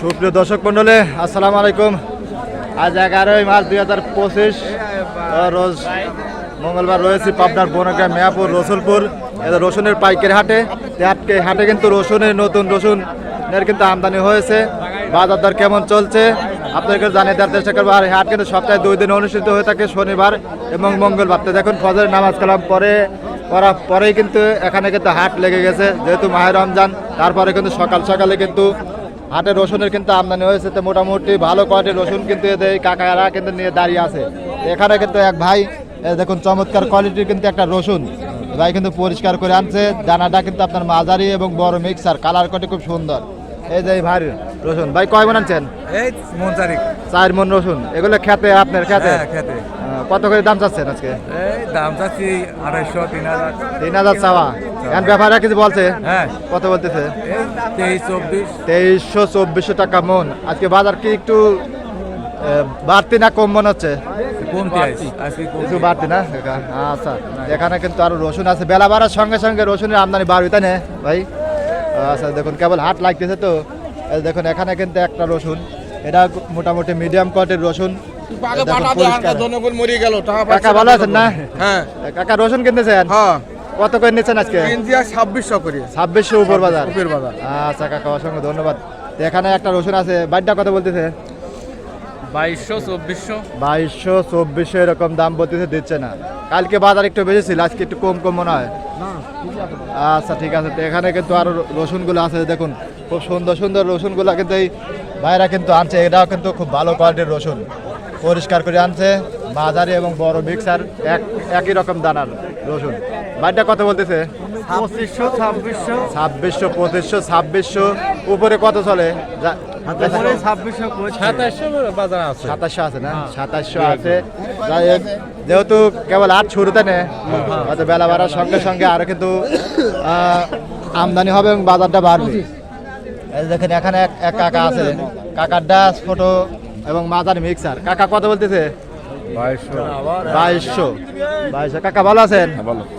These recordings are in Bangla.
সুপ্রিয় দর্শক মন্ডলে আসসালামু আলাইকুম। আজ এগারোই মার্চ দুই হাজার পঁচিশ রোজ মঙ্গলবার রয়েছে পাবনার বনগ্রাম মেয়াপুর, রসুলপুর। এটা রসুনের পাইকারি হাটে আজকে হাটে কিন্তু রসুনের নতুন রসুনের কিন্তু আমদানি হয়েছে। বাজার দর কেমন চলছে? আপনাদেরকে জানিয়ে দেওয়ার চেষ্টা করব। আর হাট কিন্তু সপ্তাহে দুই দিন অনুষ্ঠিত হয়ে থাকে, শনিবার এবং মঙ্গলবার। তো দেখুন, ফজরের নামাজ কালাম পরে করার পরেই কিন্তু এখানে কিন্তু হাট লেগে গেছে যেহেতু মাহের রমজান তারপরে কিন্তু সকাল সকালে কিন্তু হাটে রসুনের কিন্তু আমদানি হয়েছে। তো মোটামুটি ভালো কোয়ালিটির রসুন কিন্তু এদের এই কাকারা কিন্তু নিয়ে দাঁড়িয়ে আছে। এখানে কিন্তু এক ভাই দেখুন চমৎকার কোয়ালিটির কিন্তু একটা রসুন। ভাই কিন্তু পরিষ্কার করে আনছে দানাটা কিন্তু আপনার মাঝারি এবং বড় মিক্সার কালার কোয়ালিটি খুব সুন্দর। এই যে ভাই রসুন ভাই কয় মন আনছেন? এই মন তারিখ চার মন রসুন এগুলো খেতে আপনার খেতে? হ্যাঁ খেতে। কত করে দাম চাচ্ছেন আজকে? এই দাম চাচ্ছি আড়াইশো তিন হাজার। তিন হাজার চাওয়া। এখন ব্যাপারে কিছু বলছে? হ্যাঁ। কত বলতেছে? তেইশ চব্বিশ। তেইশশো চব্বিশশো টাকা মন। আজকে বাজার কি একটু বাড়তি না কম মনে হচ্ছে? কিছু বাড়তি না? আচ্ছা এখানে কিন্তু আরও রসুন আছে। বেলা বাড়ার সঙ্গে সঙ্গে রসুনের আমদানি বাড়বে তাই না ভাই? আচ্ছা দেখুন কেবল হাট লাগতেছে তো। দেখুন এখানে কিন্তু একটা রসুন। এটা মোটামুটি মিডিয়াম কোয়ালিটির রসুন। আগে দেখুন বাটা দিয়ে পরিষ্কার। আনকা জনগণ মরে গেল টাকা ভালো আছেন না? হ্যাঁ। কাকা রসুন কিনতেছেন? হ্যাঁ। কত করে নিচ্ছেন আজকে? কিনছি ছাব্বিশশো করে। ছাব্বিশশো উপর বাজার। উপের বাজার। আচ্ছা কাকা অসংখ্য ধন্যবাদ। এখানে একটা রসুন আছে বাড়িটা কত বলতেছে? বাইশশো চব্বিশশো। বাইশশো চব্বিশশো এরকম দাম বলতেছে দিচ্ছে না। কালকে বাজার একটু বেশি ছিল আজকে একটু কম কম মনে হয়। আচ্ছা ঠিক আছে। তো এখানে কিন্তু আরও রসুনগুলো আছে দেখুন। খুব সুন্দর সুন্দর রসুনগুলো কিন্তু এই ভাইরা কিন্তু আনছে এটাও কিন্তু খুব ভালো কোয়ালিটির রসুন। পরিষ্কার করে আনছে মাঝারি এবং বড় মিক্সার এক একই রকম দানার রসুন। বাড়িটা কত বলতেছে? পঁচিশশো ছাব্বিশশো। ছাব্বিশশো পঁচিশশো ছাব্বিশশো। উপরে কত চলে? সাতাশশো আছে। না? সাতাশশো আছে। যাই হোক, যেহেতু কেবল আট শুরুতে নে হয়তো বেলা বাড়ার সঙ্গে সঙ্গে আরও কিন্তু আমদানি হবে এবং বাজারটা বাড়বে। দেখেন এখানে এক এক কাকা আছে। কাকারটা ছোট এবং মাদার মিক্সার। কাকা কত বলতেছে? বাইশশো। বাইশশো। কাকা ভালো আছেন?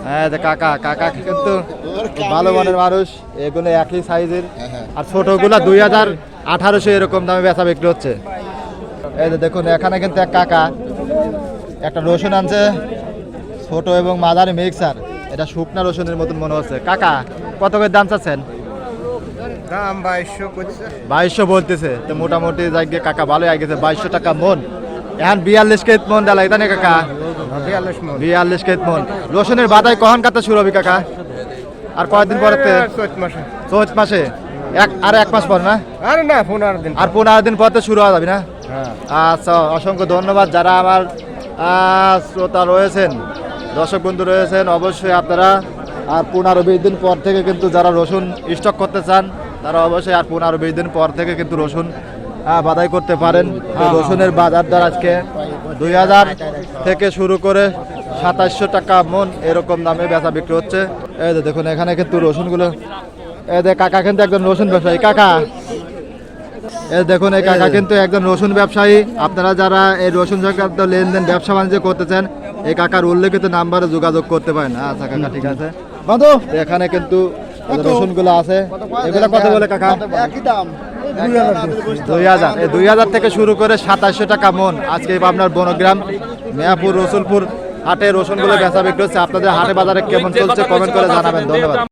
হ্যাঁ যে কাকা কাকা কিন্তু ভালো মনের মানুষ। এগুলো একই সাইজের। আর ছোটগুলা দুই হাজার আঠারোশো এরকম দামে বেচা বিক্রি হচ্ছে। এই যে দেখুন এখানে কিন্তু এক কাকা একটা রসুন আনছে ছোট এবং মাদারি মিক্সার। এটা শুকনা রসুনের মতন মনে হচ্ছে। কাকা কত করে দাম চাচ্ছেন? দাম বাইশশো করছে। বাইশশো বলতেছে। তো মোটামুটি জায়গায় কাকা ভালোই আগে গেছে বাইশশো টাকা মন। এখন বিয়াল্লিশ কেত মন ডালা এটা না কাকা? বিয়াল্লিশ কেত মন। রসুনের বাদাই কখন কাতে শুরু হবে কাকা? আর কয়েকদিন পরে চৈত মাসে। চৌত মাসে? এক আর এক মাস পর না? আরে না পনেরো দিন আর পনেরো দিন পর তো শুরু হয়ে যাবে না? হ্যাঁ। আচ্ছা অসংখ্য ধন্যবাদ। যারা আমার শ্রোতা রয়েছেন দর্শক বন্ধু রয়েছেন অবশ্যই আপনারা আর পনেরো বিশ দিন পর থেকে কিন্তু যারা রসুন স্টক করতে চান তারা অবশ্যই আর পনেরো বিশ দিন পর থেকে কিন্তু রসুন বাদাই করতে পারেন। তো রসুনের বাজার দর আজকে দুই হাজার থেকে শুরু করে সাতাশশো টাকা মন এরকম দামে বেচা বিক্রি হচ্ছে। এই যে দেখুন এখানে কিন্তু রসুনগুলো এই যে কাকা কিন্তু একজন রসুন ব্যবসায়ী। কাকা এই দেখুন এই কাকা কিন্তু একজন রসুন ব্যবসায়ী। আপনারা যারা এই রসুন সংক্রান্ত লেনদেন ব্যবসা বাণিজ্য করতে চান এই কাকার উল্লেখিত নাম্বারে যোগাযোগ করতে পারেন। আচ্ছা কাকা ঠিক আছে। তো এখানে কিন্তু রসুনগুলো আছে এগুলো কত বলে কাকা? একই দাম। দুই হাজার এই দুই হাজার থেকে শুরু করে সাতাশশো টাকা মন। আজকে আপনার বনগ্রাম মেয়াপুর রসুলপুর হাটে রসুনগুলো বেচা বিক্রি হচ্ছে। আপনাদের হাটে বাজারে কেমন চলছে কমেন্ট করে জানাবেন। ধন্যবাদ।